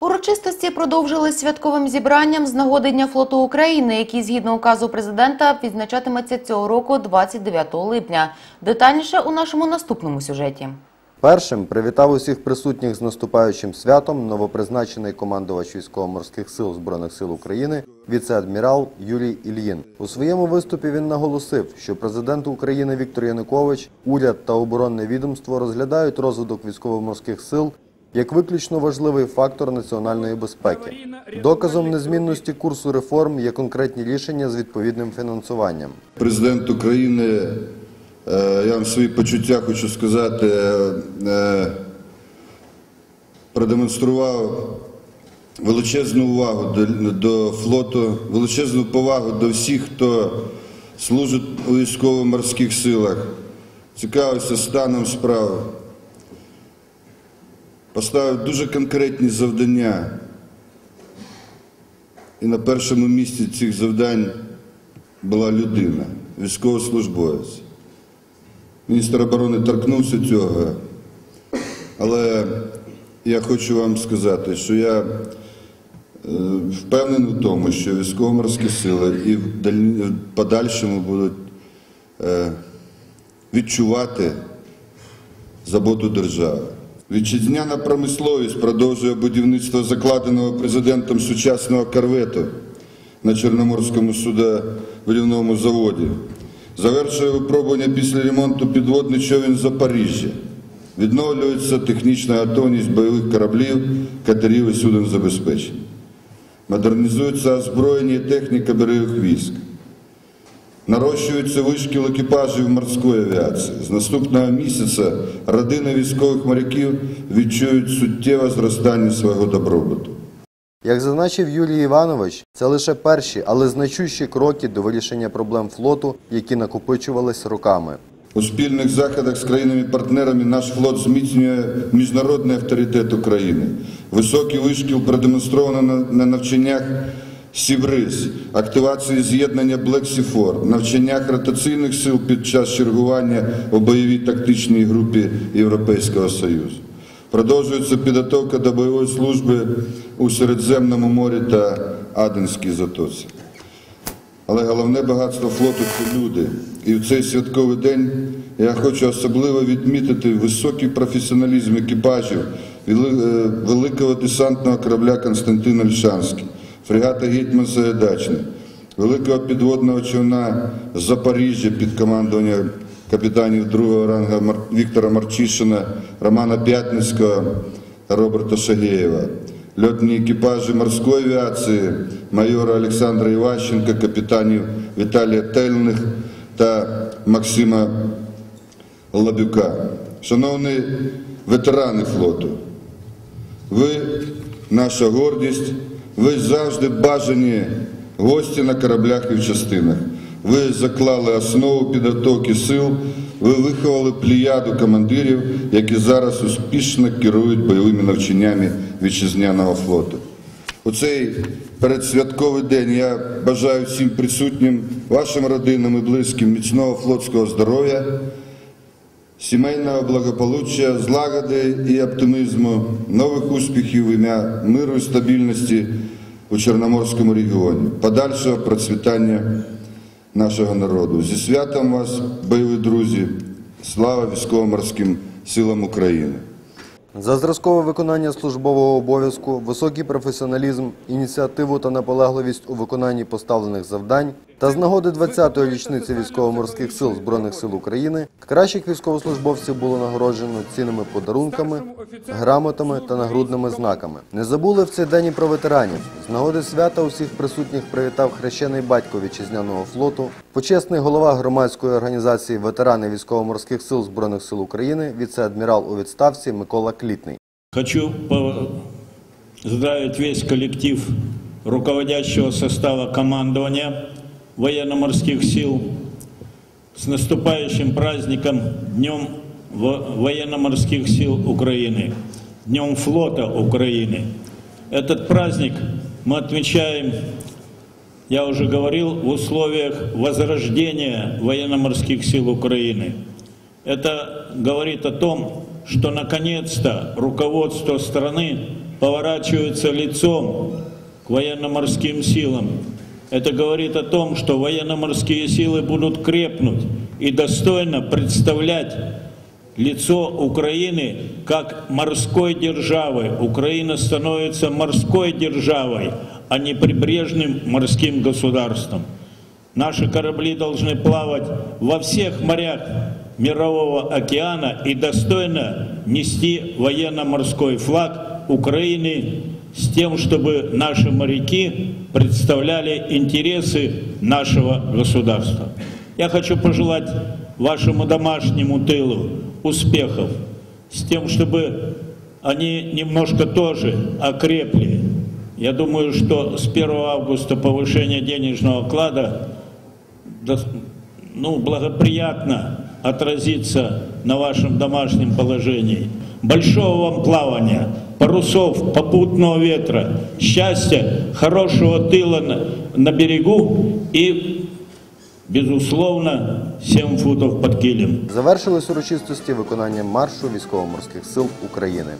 Урочистості продовжили святковим зібранням з нагоди Дня флоту України, який згідно указу президента відзначатиметься цього року 29 липня. Детальніше у нашому наступному сюжеті. Першим привітав усіх присутніх з наступаючим святом новопризначений командувач військово-морських сил Збройних сил України віце-адмірал Юрій Ільїн. У своєму виступі він наголосив, що президент України Віктор Янукович, уряд та оборонне відомство розглядають розвиток військово-морських сил як виключно важливий фактор національної безпеки. Доказом незмінності курсу реформ є конкретні рішення з відповідним фінансуванням. Президент України, е, я вам свої почуття хочу сказати, е, продемонстрував величезну увагу до, до флоту, величезну повагу до всіх, хто служить у військово-морських силах, цікавився станом справ, поставив дуже конкретні завдання. І на першому місці цих завдань була людина, військовослужбовець. Міністр оборони торкнувся цього, але я хочу вам сказати, що я е, впевнений в тому, що військово-морські сили і в подальшому будуть е, відчувати заботу держави. Вітчизняна промисловість продовжує будівництво закладеного президентом сучасного корвету на Чорноморському судовільному заводі. Завершує випробування після ремонту підводний човен Запоріжжя. Відновлюється технічна готовність бойових кораблів, катерів і суден Модернізується озброєння і техніка берегових військ. Нарощуються вишкіл екіпажів морської авіації. З наступного місяця родини військових моряків відчують суттєве зростання свого добробуту. Як зазначив Юрій Іванович, це лише перші, але значущі кроки до вирішення проблем флоту, які накопичувались роками. У спільних заходах з країнами-партнерами наш флот зміцнює міжнародний авторитет України. Високий вишкіл продемонстровано на, на навчаннях Сівриз, активації з'єднання Блексіфор, навчаннях ротаційних сил під час чергування у бойовій тактичній групі Європейського Союзу. Продовжується підготовка до бойової служби у Середземному морі та Аденській затоці. Але головне багатство флоту це люди. І в цей святковий день я хочу особливо відмітити високий професіоналізм екіпажів е, великого десантного корабля Константин Ольшанський, фрегата Гетьман Сагайдачний, великого підводного човна Запоріжжя під командуванням капітанів другого рангу Віктора Марчишина, Романа П'ятницького та Роберта Шагеєва льотні екіпажі морської авіації майора Олександра Іващенка, капітанів Віталія Тельних та Максима Лабюка. Шановні ветерани флоту, ви наша гордість, ви завжди бажані гості на кораблях і в частинах. Ви заклали основу підготовки сил, ви виховали пліяду командирів, які зараз успішно керують бойовими навчаннями вітчизняного флоту. У цей передсвятковий день я бажаю всім присутнім, вашим родинам і близьким міцного флотського здоров'я, сімейного благополуччя, злагоди і оптимізму, нових успіхів в ім'я миру і стабільності у Чорноморському регіоні, подальшого процвітання нашого народу. Зі святом вас, бойові друзі, слава військово-морським силам України! За зразкове виконання службового обов'язку, високий професіоналізм, ініціативу та наполегливість у виконанні поставлених завдань та з нагоди 20-ї річниці військово-морських сил Збройних сил України кращих військовослужбовців було нагороджено цінними подарунками, грамотами та нагрудними знаками. Не забули в цей день і про ветеранів. З нагоди свята усіх присутніх привітав хрещений батько вітчизняного флоту, почесний голова громадської організації ветерани військово-морських сил Збройних сил України, віце-адмірал у відставці Микола Клітний. Хочу поздравить весь коллектив руководящего состава командования военно-морских сил с наступающим праздником Днем во- военно-морских сил Украины, Днем флота Украины. Этот праздник мы отмечаем, я уже говорил, в условиях возрождения военно-морских сил Украины. Это говорит о том, что наконец-то руководство страны поворачиваются лицом к военно-морским силам. Это говорит о том, что военно-морские силы будут крепнуть и достойно представлять лицо Украины как морской державы. Украина становится морской державой, а не прибрежным морским государством. Наши корабли должны плавать во всех морях Мирового океана и достойно нести военно-морской флаг Украины с тем, чтобы наши моряки представляли интересы нашего государства. Я хочу пожелать вашему домашнему тылу успехов с тем, чтобы они немножко тоже окрепли. Я думаю, что с 1 августа повышение денежного оклада ну, благоприятно отразится на вашем домашнем положении. Большого вам плавания, парусов, попутного ветра, счастья, хорошего тыла на, на берегу и, безусловно, 7 футов под килем. Завершились урочистості виконанням маршу військово-морських сил України.